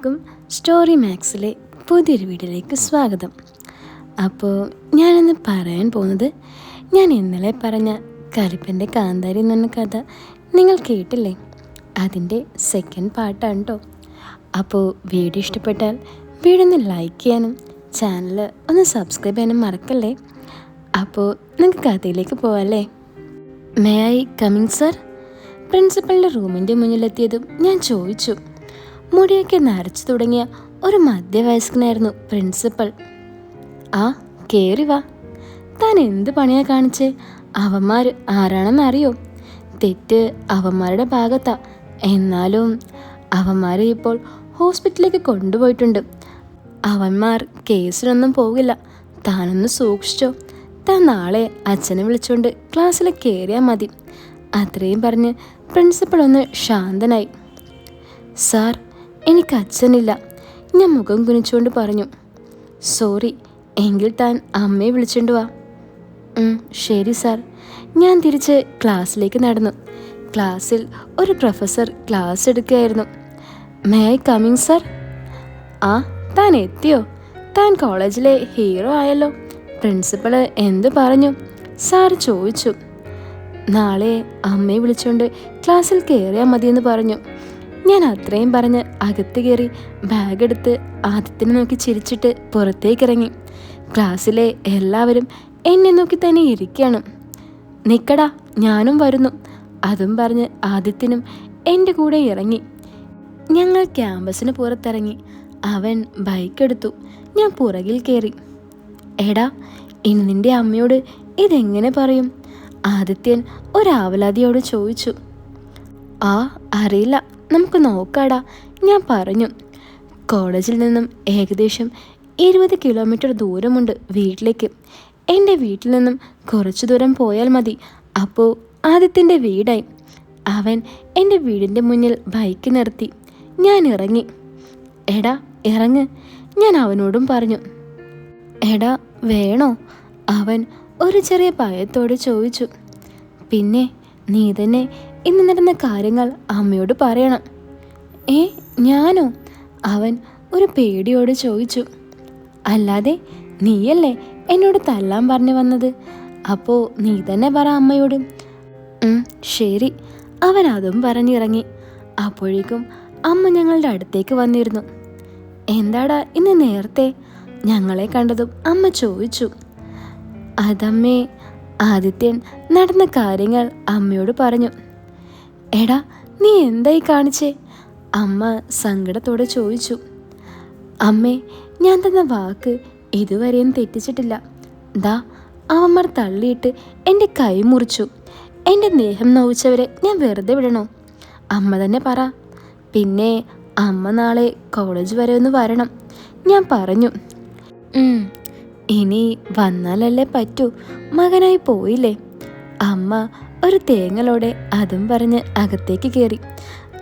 എല്ലാവർക്കും സ്റ്റോറി മാക്സിലെ പുതിയൊരു വീഡിയോയിലേക്ക് സ്വാഗതം. അപ്പോൾ ഞാനിന്ന് പറയാൻ പോകുന്നത് ഞാൻ ഇന്നലെ പറഞ്ഞ കലിപ്പന്റെ കാന്താരി എന്ന കഥ നിങ്ങൾ കേട്ടില്ലേ? അതിന്റെ സെക്കൻഡ് പാർട്ടാണ് കേട്ടോ അപ്പോൾ വീഡിയോ ഇഷ്ടപ്പെട്ടാൽ വീഡിയോ ഒന്ന് ലൈക്ക് ചെയ്യാനും ചാനൽ ഒന്ന് സബ്സ്ക്രൈബ് ചെയ്യാനും മറക്കല്ലേ? അപ്പോൾ നിങ്ങൾക്ക് കഥയിലേക്ക് പോവാല്ലേ? മേ ഐ കമ്മിങ് സർ പ്രിൻസിപ്പളിന്റെ റൂമിന്റെ മുന്നിലെത്തിയതും ഞാൻ ചോദിച്ചു. മുടിയൊക്കെ നരച്ചു തുടങ്ങിയ ഒരു മധ്യവയസ്കനായിരുന്നു പ്രിൻസിപ്പൽ. ആ കയറി വാ. താൻ എന്ത് പണിയാ കാണിച്ച്? അവന്മാർ ആരാണെന്ന് അറിയോ? തെറ്റ് അവന്മാരുടെ ഭാഗത്താ. എന്നാലും അവന്മാരെ ഇപ്പോൾ ഹോസ്പിറ്റലിലേക്ക് കൊണ്ടുപോയിട്ടുണ്ട്. അവന്മാർ കേസിലൊന്നും പോകില്ല. താനൊന്ന് സൂക്ഷിച്ചോ. താൻ നാളെ അച്ഛനെ വിളിച്ചുകൊണ്ട് ക്ലാസ്സിൽ കയറിയാൽ മതി. അത്രയും പറഞ്ഞ് പ്രിൻസിപ്പൾ ഒന്ന് ശാന്തനായി. സാർ എനിക്ക് അച്ഛനില്ല. ഞാൻ മുഖം കുനിച്ചുകൊണ്ട് പറഞ്ഞു സോറി എങ്കിൽ താൻ അമ്മയെ വിളിച്ചുകൊണ്ട് വാ. ശരി സാർ. ഞാൻ തിരിച്ച് ക്ലാസ്സിലേക്ക് നടന്നു. ക്ലാസ്സിൽ ഒരു പ്രൊഫസർ ക്ലാസ് എടുക്കുകയായിരുന്നു. മേ ഐ കമ്മിങ് സാർ ആ താൻ എത്തിയോ? താൻ കോളേജിലെ ഹീറോ ആയല്ലോ. പ്രിൻസിപ്പൾ എന്ത് പറഞ്ഞു? സാർ ചോദിച്ചു. നാളെ അമ്മയെ വിളിച്ചുകൊണ്ട് ക്ലാസ്സിൽ കയറിയാൽ മതിയെന്ന് പറഞ്ഞു. ഞാൻ അത്രയും പറഞ്ഞ് അകത്ത് കയറി ബാഗെടുത്ത് ആദ്യത്തിനെ നോക്കി ചിരിച്ചിട്ട് പുറത്തേക്കിറങ്ങി. ക്ലാസ്സിലെ എല്ലാവരും എന്നെ നോക്കി തന്നെ ഇരിക്കുകയാണ് നിക്കടാ ഞാനും വരുന്നു. അതും പറഞ്ഞ് ആദിത്യനും എന്റെ കൂടെ ഇറങ്ങി. ഞങ്ങൾ ക്യാമ്പസിന് പുറത്തിറങ്ങി. അവൻ ബൈക്ക് എടുത്തു. ഞാൻ പുറകിൽ കയറി. എടാ ഇനി നിന്റെ അമ്മയോട് ഇതെങ്ങനെ പറയും? ആദിത്യൻ ഒരാവലാതിയോട് ചോദിച്ചു. ആ അറിയില്ല. നമുക്ക് നോക്കാടാ. ഞാൻ പറഞ്ഞു. കോളേജിൽ നിന്നും ഏകദേശം ഇരുപത് കിലോമീറ്റർ ദൂരമുണ്ട് വീട്ടിലേക്ക്. എന്റെ വീട്ടിൽ നിന്നും കുറച്ചു ദൂരം പോയാൽ മതി. അപ്പോൾ ആദിത്യന്റെ വീടായി. അവൻ എന്റെ വീടിന്റെ മുന്നിൽ ബൈക്ക് നിർത്തി. ഞാൻ ഇറങ്ങി. എടാ ഇറങ്ങ്. ഞാൻ അവനോടും പറഞ്ഞു. എടാ വേണോ? അവൻ ഒരു ചെറിയ ഭയത്തോട് ചോദിച്ചു. പിന്നെ നീ തന്നെ ഇന്ന് നടന്ന കാര്യങ്ങൾ അമ്മയോട് പറയണം. ഏ ഞാനോ? അവൻ ഒരു പേടിയോട് ചോദിച്ചു. അല്ലാതെ നീയല്ലേ എന്നോട് തല്ലാൻ പറഞ്ഞു വന്നത്? അപ്പോൾ നീ തന്നെ പറ അമ്മയോട്. "ഉം, ശരി. അവൻ അതും പറഞ്ഞിറങ്ങി. അപ്പോഴേക്കും അമ്മ ഞങ്ങളുടെ അടുത്തേക്ക് വന്നിരുന്നു. എന്താടാ ഇന്ന് നേരത്തെ? ഞങ്ങളെ കണ്ടതും അമ്മ ചോദിച്ചു. അതമ്മേ ആദിത്യൻ നടന്ന കാര്യങ്ങൾ അമ്മയോട് പറഞ്ഞു. എടാ നീ എന്തായി കാണിച്ചേ? അമ്മ സങ്കടത്തോടെ ചോദിച്ചു. അമ്മേ ഞാൻ തന്ന വാക്ക് ഇതുവരെയും തെറ്റിച്ചിട്ടില്ല. ദാ അവന്മാർ തള്ളിയിട്ട് എന്റെ കൈ മുറിച്ചു. എന്റെ ദേഹം നോവിച്ചവരെ ഞാൻ വെറുതെ വിടണോ? അമ്മ തന്നെ പറ. പിന്നെ അമ്മ നാളെ കോളേജ് വരെ ഒന്ന് വരണം. ഞാൻ പറഞ്ഞു. "ഉം, ഇനി വന്നാലല്ലേ പറ്റൂ. മകനായി പോയില്ലേ? അമ്മ ഒരു തേങ്ങലോടെ അതും പറഞ്ഞ് അകത്തേക്ക് കയറി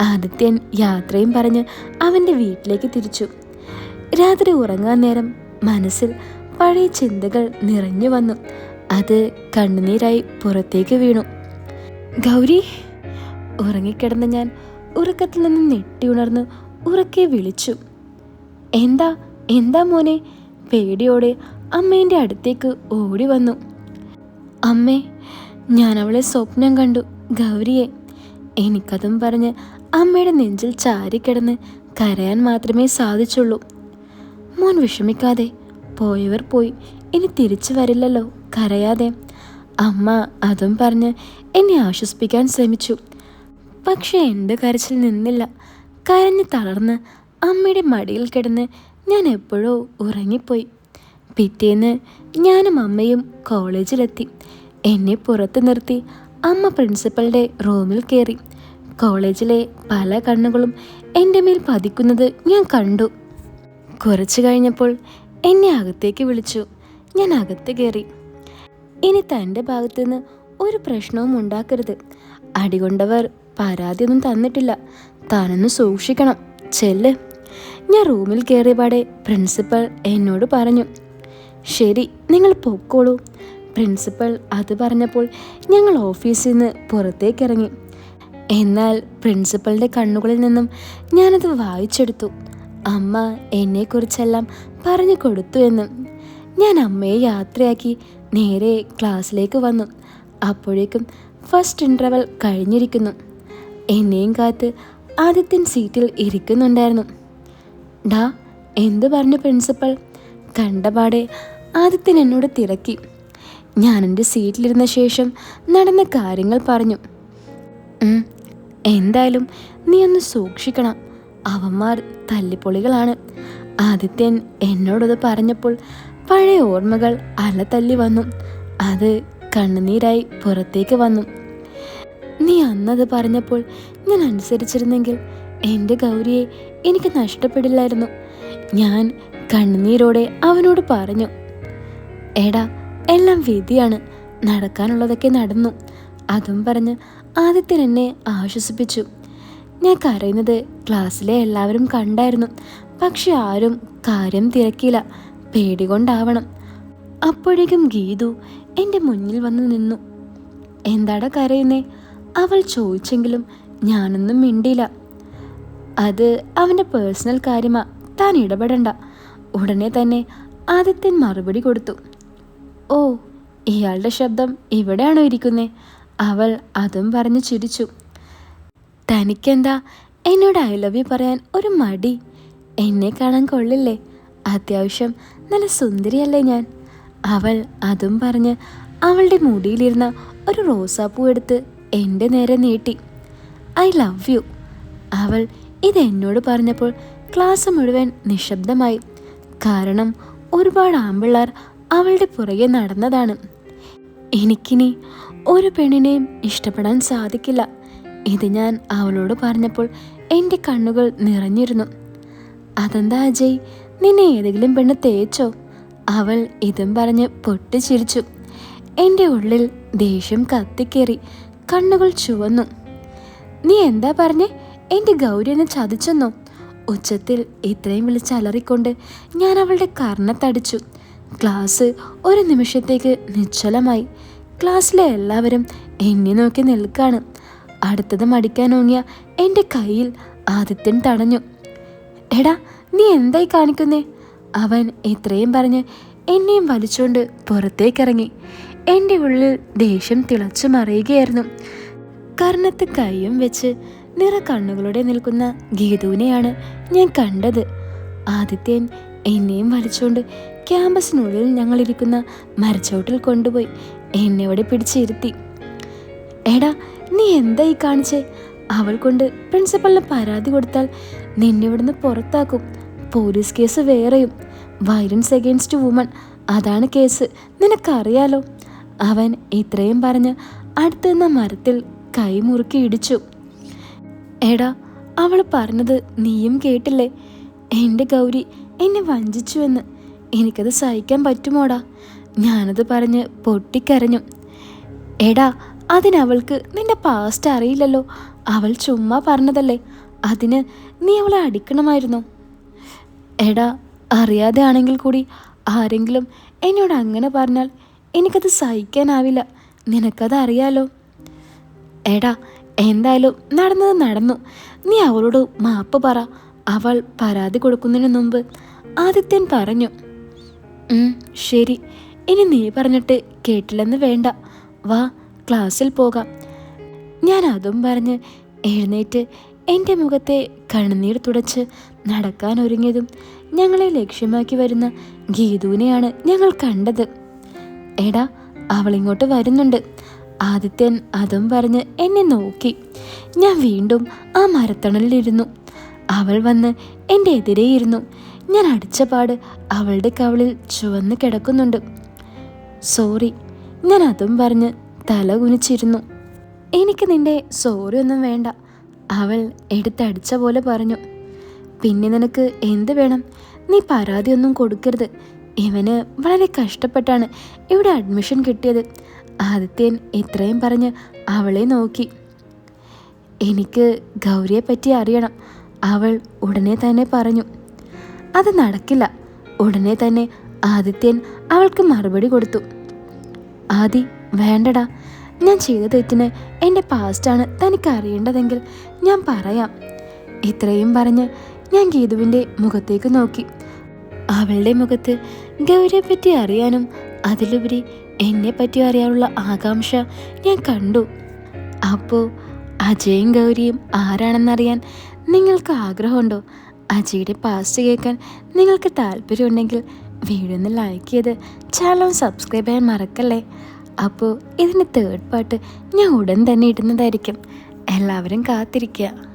ആദിത്യൻ യാത്രയും പറഞ്ഞ് അവന്റെ വീട്ടിലേക്ക് തിരിച്ചു. രാത്രി ഉറങ്ങാൻ നേരം മനസ്സിൽ പഴയ ചിന്തകൾ നിറഞ്ഞു വന്നു. അത് കണ്ണുനീരായി പുറത്തേക്ക് വീണു. ഗൗരി ഉറങ്ങിക്കിടന്ന ഞാൻ ഉറക്കത്തിൽ നിന്ന് ഞെട്ടി ഉണർന്ന് ഉറക്കെ വിളിച്ചു. എന്താ എന്താ മോനെ? പേടിയോടെ അമ്മേന്റെ അടുത്തേക്ക് ഓടി വന്നു. അമ്മേ ഞാൻ അവളെ സ്വപ്നം കണ്ടു. ഗൗരിയെ. എനിക്കതും പറഞ്ഞ് അമ്മയുടെ നെഞ്ചിൽ ചാരിക്കിടന്ന് കരയാൻ മാത്രമേ സാധിച്ചുള്ളൂ. മോൻ വിഷമിക്കാതെ പോയവർ പോയി. ഇനി തിരിച്ചു വരില്ലല്ലോ. കരയാതെ. അമ്മ അതും പറഞ്ഞ് എന്നെ ആശ്വസിപ്പിക്കാൻ ശ്രമിച്ചു. പക്ഷെ എന്റെ കരച്ചിൽ നിന്നില്ല. കരഞ്ഞ് തളർന്ന് അമ്മയുടെ മടിയിൽ കിടന്ന് ഞാൻ എപ്പോഴോ ഉറങ്ങിപ്പോയി. പിറ്റേന്ന് ഞാനും അമ്മയും കോളേജിലെത്തി. എന്നെ പുറത്ത് നിർത്തി അമ്മ പ്രിൻസിപ്പളുടെ റൂമിൽ കയറി. കോളേജിലെ പല കണ്ണുകളും എന്റെ മേൽ പതിക്കുന്നത് ഞാൻ കണ്ടു. കുറച്ചു കഴിഞ്ഞപ്പോൾ എന്നെ അകത്തേക്ക് വിളിച്ചു. ഞാൻ അകത്ത് കയറി. ഇനി തന്റെ ഭാഗത്തു നിന്ന് ഒരു പ്രശ്നവും ഉണ്ടാക്കരുത്. അടികൊണ്ടവർ പരാതിയൊന്നും തന്നിട്ടില്ല. താനൊന്ന് സൂക്ഷിക്കണം. ചെല്ല്. ഞാൻ റൂമിൽ കയറിയപാടെ പ്രിൻസിപ്പൽ എന്നോട് പറഞ്ഞു ശരി നിങ്ങൾ പൊക്കോളൂ. പ്രിൻസിപ്പൽ അത് പറഞ്ഞപ്പോൾ ഞങ്ങൾ ഓഫീസിൽ നിന്ന് പുറത്തേക്കിറങ്ങി. എന്നാൽ പ്രിൻസിപ്പളുടെ കണ്ണുകളിൽ നിന്നും ഞാനത് വായിച്ചെടുത്തു. അമ്മ എന്നെക്കുറിച്ചെല്ലാം പറഞ്ഞു കൊടുത്തു എന്ന്. ഞാൻ അമ്മയെ യാത്രയാക്കി നേരെ ക്ലാസ്സിലേക്ക് വന്നു. അപ്പോഴേക്കും ഫസ്റ്റ് ഇന്റർവൽ കഴിഞ്ഞിരിക്കുന്നു. എന്നെയും കാത്ത് ആദ്യത്തെ സീറ്റിൽ ഇരിക്കുന്നുണ്ടായിരുന്നു. ഡാ എന്തു പറഞ്ഞു പ്രിൻസിപ്പൽ? കണ്ടപാടെ ആദിത്യൻ എന്നോട് തിരക്കി. ഞാൻ എന്റെ സീറ്റിലിരുന്ന ശേഷം നടന്ന കാര്യങ്ങൾ പറഞ്ഞു. "ഉം, എന്തായാലും നീ ഒന്ന് സൂക്ഷിക്കണം. അവന്മാർ തല്ലിപ്പൊളികളാണ്. ആദിത്യൻ എന്നോടത് പറഞ്ഞപ്പോൾ പഴയ ഓർമ്മകൾ അല തല്ലി വന്നു. അത് കണ്ണുനീരായി പുറത്തേക്ക് വന്നു. നീ അന്നത് പറഞ്ഞപ്പോൾ ഞാൻ അനുസരിച്ചിരുന്നെങ്കിൽ എന്റെ ഗൗരിയെ എനിക്ക് നഷ്ടപ്പെടില്ലായിരുന്നു. ഞാൻ കണ്ണുനീരോടെ അവനോട് പറഞ്ഞു. എടാ എല്ലാം വിധിയാണ്. നടക്കാനുള്ളതൊക്കെ നടന്നു. അതും പറഞ്ഞ് ആദിത്യൻ എന്നെ ആശ്വസിപ്പിച്ചു. ഞാൻ കരയുന്നത് ക്ലാസ്സിലെ എല്ലാവരും കണ്ടായിരുന്നു. പക്ഷെ ആരും കാര്യം തിരക്കിയില്ല. പേടികൊണ്ടാവണം അപ്പോഴേക്കും ഗീതു എന്റെ മുന്നിൽ വന്ന് നിന്നു. എന്താടാ കരയുന്നേ? അവൾ ചോദിച്ചെങ്കിലും ഞാനൊന്നും മിണ്ടിയില്ല. അത് അവന്റെ പേഴ്സണൽ കാര്യമാ. താൻ ഇടപെടണ്ട. ഉടനെ തന്നെ ആദിത്യൻ മറുപടി കൊടുത്തു. ഓ ഇയാളുടെ ശബ്ദം ഇവിടെയാണോ ഇരിക്കുന്നേ? അവൾ അതും പറഞ്ഞ് ചിരിച്ചു. തനിക്കെന്താ എന്നോട് ഐ ലവ് യു പറയാൻ ഒരു മടി? എന്നെ കാണാൻ കൊള്ളില്ലേ? അത്യാവശ്യം നല്ല സുന്ദരിയല്ലേ ഞാൻ? അവൾ അതും പറഞ്ഞ് അവളുടെ മുടിയിലിരുന്ന ഒരു റോസാപ്പൂ എടുത്ത് എന്റെ നേരെ നീട്ടി. ഐ ലവ് യു അവൾ ഇത് എന്നോട് പറഞ്ഞപ്പോൾ ക്ലാസ് മുഴുവൻ നിശബ്ദമായി. കാരണം ഒരുപാട് ആമ്പിള്ളാർ അവളുടെ പുറകെ നടന്നതാണ്. എനിക്കിനി ഒരു പെണ്ണിനെയും ഇഷ്ടപ്പെടാൻ സാധിക്കില്ല. ഇത് ഞാൻ അവളോട് പറഞ്ഞപ്പോൾ എന്റെ കണ്ണുകൾ നിറഞ്ഞിരുന്നു. അതെന്താ അജയ്? നിന്നെ ഏതെങ്കിലും പെണ്ണ് തേച്ചോ? അവൾ ഇതും പറഞ്ഞ് പൊട്ടിച്ചിരിച്ചു. എന്റെ ഉള്ളിൽ ദേഷ്യം കത്തിക്കേറി കണ്ണുകൾ ചുവന്നു. നീ എന്താ പറഞ്ഞേ? എന്റെ ഗൗരി എന്നെ ചതിച്ചെന്നോ? ഉച്ചത്തിൽ ഇത്രയും വിളിച്ചലറിക്കൊണ്ട് ഞാൻ അവളുടെ കർണത്തടിച്ചു. ക്ലാസ് ഒരു നിമിഷത്തേക്ക് നിശ്ചലമായി. ക്ലാസ്സിലെ എല്ലാവരും എന്നെ നോക്കി നിൽക്കാണ്. അടുത്തത് മടിക്കാനോങ്ങിയ എന്റെ കയ്യിൽ ആദിത്യൻ തടഞ്ഞു. എടാ നീ എന്തായി കാണിക്കുന്നേ? അവൻ ഇത്രയും പറഞ്ഞ് എന്നെയും വലിച്ചുകൊണ്ട് പുറത്തേക്കിറങ്ങി. എന്റെ ഉള്ളിൽ ദേഷ്യം തിളച്ചു മറിയുകയായിരുന്നു. കർണത്ത് കൈയും വെച്ച് നിറ കണ്ണുകളോടെ നിൽക്കുന്ന ഗീതുവിനെയാണ് ഞാൻ കണ്ടത്. ആദിത്യൻ എന്നെയും വലിച്ചുകൊണ്ട് ക്യാമ്പസിനുള്ളിൽ ഞങ്ങളിരിക്കുന്ന മരച്ചോട്ടിൽ കൊണ്ടുപോയി എന്നെ അവിടെ പിടിച്ചിരുത്തി. എടാ നീ എന്തായി കാണിച്ചേ? അവൾ കൊണ്ട് പ്രിൻസിപ്പളിന് പരാതി കൊടുത്താൽ നിന്നെ ഇവിടുന്ന് പുറത്താക്കും. പോലീസ് കേസ് വേറെയും. വയലൻസ് അഗെയിൻസ്റ്റ് വുമൺ അതാണ് കേസ്. നിനക്കറിയാലോ? അവൻ ഇത്രയും പറഞ്ഞ് അടുത്ത് നിന്ന മരത്തിൽ കൈ മുറുക്കി ഇടിച്ചു. എടാ അവൾ പറഞ്ഞത് നീയും കേട്ടില്ലേ? എന്റെ ഗൗരി എന്നെ വഞ്ചിച്ചു എന്ന് എനിക്കത് സഹിക്കാൻ പറ്റുമോടാ? ഞാനത് പറഞ്ഞ് പൊട്ടിക്കരഞ്ഞു. എടാ അതിനവൾക്ക് നിന്റെ പാസ്റ്റ് അറിയില്ലല്ലോ. അവൾ ചുമ്മാ പറഞ്ഞതല്ലേ. അതിന് നീ അവളെ അടിക്കണമായിരുന്നു. എടാ അറിയാതെ ആണെങ്കിൽ കൂടി ആരെങ്കിലും എന്നോട് അങ്ങനെ പറഞ്ഞാൽ എനിക്കത് സഹിക്കാനാവില്ല. നിനക്കത് അറിയാലോ? എടാ എന്തായാലും നടന്നത് നടന്നു. നീ അവളോട് മാപ്പ് പറ. അവൾ പരാതി കൊടുക്കുന്നതിന് മുമ്പ് ആദിത്യൻ പറഞ്ഞു. "ഉം, ശരി. ഇനി നീ പറഞ്ഞിട്ട് കേട്ടില്ലെന്ന് വേണ്ട. വാ ക്ലാസ്സിൽ പോകാം. ഞാൻ അതും പറഞ്ഞ് എഴുന്നേറ്റ് എന്റെ മുഖത്തെ കണ്ണുനീർ തുടച്ച് നടക്കാൻ ഒരുങ്ങിയതും ഞങ്ങളെ ലക്ഷ്യമാക്കി വരുന്ന ഗീതുവിനെയാണ് ഞങ്ങൾ കണ്ടത്. എടാ അവളിങ്ങോട്ട് വരുന്നുണ്ട്. ആദിത്യൻ അതും പറഞ്ഞ് എന്നെ നോക്കി. ഞാൻ വീണ്ടും ആ മരത്തണലിലിരുന്നു. അവൾ വന്ന് എന്റെ എതിരെ ഇരുന്നു ഞാൻ അടിച്ച പാട് അവളുടെ കവളിൽ ചുവന്ന് കിടക്കുന്നുണ്ട്. സോറി ഞാൻ അതും പറഞ്ഞ് തല കുനിച്ചിരുന്നു. എനിക്ക് നിന്റെ സോറി ഒന്നും വേണ്ട. അവൾ എടുത്തടിച്ച പോലെ പറഞ്ഞു. പിന്നെ നിനക്ക് എന്ത് വേണം? നീ പരാതിയൊന്നും കൊടുക്കരുത്. ഇവന് വളരെ കഷ്ടപ്പെട്ടാണ് ഇവിടെ അഡ്മിഷൻ കിട്ടിയത്. ആദിത്യൻ ഇത്രയും പറഞ്ഞ് അവളെ നോക്കി. എനിക്ക് ഗൗരിയെ പറ്റി അറിയണം. അവൾ ഉടനെ തന്നെ പറഞ്ഞു. അത് നടക്കില്ല. ഉടനെ തന്നെ ആദിത്യൻ അവൾക്ക് മറുപടി കൊടുത്തു. ആദി വേണ്ടടാ. ഞാൻ ചെയ്ത തെറ്റിന് എന്റെ പാസ്റ്റാണ് തനിക്ക് അറിയേണ്ടതെങ്കിൽ ഞാൻ പറയാം. ഇത്രയും പറഞ്ഞ് ഞാൻ ഗീതുവിന്റെ മുഖത്തേക്ക് നോക്കി. അവളുടെ മുഖത്ത് ഗൗരിയെ പറ്റി അറിയാനും അതിലുപരി എന്നെ പറ്റി അറിയാനുള്ള ആകാംക്ഷ ഞാൻ കണ്ടു. അപ്പോൾ അജയും ഗൗരിയും ആരാണെന്നറിയാൻ നിങ്ങൾക്ക് ആഗ്രഹമുണ്ടോ? അജയുടെ പാസ്റ്റ് കേൾക്കാൻ നിങ്ങൾക്ക് താല്പര്യമുണ്ടെങ്കിൽ വീഡിയോ ഒന്ന് ലൈക്ക് ചെയ്ത് ചാനൽ സബ്സ്ക്രൈബ് ചെയ്യാൻ മറക്കല്ലേ? അപ്പോൾ ഇതിന്റെ തേർഡ് പാർട്ട് ഞാൻ ഉടൻ തന്നെ ഇടുന്നതായിരിക്കും. എല്ലാവരും കാത്തിരിക്കുക.